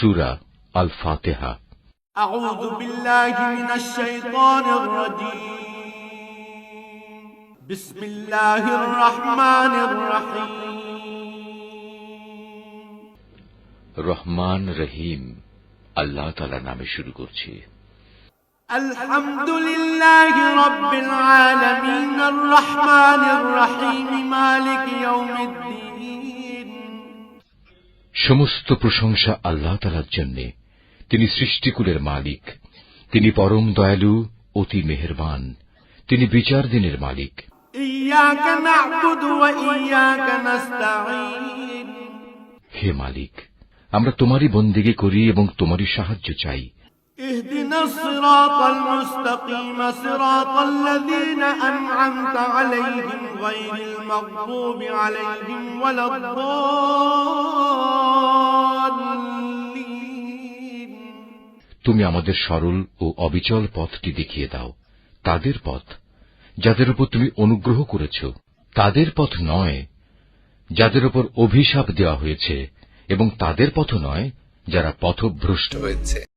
সুরা আল ফাতেহা أعوذ بالله من الشيطان الرجيم بسم الله الرحمن الرحيم রহমান রহিম আল্লাহ তালা নামে শুরু করছি الحمد لله رب العالمين الرحمن الرحيم مالك يوم الدين সমস্ত প্রশংসা আল্লাহ তালার জন্যে তিনি সৃষ্টিকুলের মালিক তিনি পরম দয়ালু অতি মেহেরবান তিনি বিচার দিনের মালিক إياك نعبد وإياك نستعين হে মালিক আমরা তোমারই বন্দিগি করি এবং তোমারই সাহায্য চাই اهدنا الصراط المستقيم صراط الذين أنعمت عليهم غير المغضوب عليهم ولا الضالين তুমি আমাদের সরল ও অবিচল পথটি দেখিয়ে দাও। তাদের পথ, যাদের উপর তুমি অনুগ্রহ করেছ, তাদের পথ নয়, যাদের উপর অভিশাপ দেওয়া হয়েছে, এবং তাদের পথ নয়, যারা পথভ্রষ্ট হয়েছে।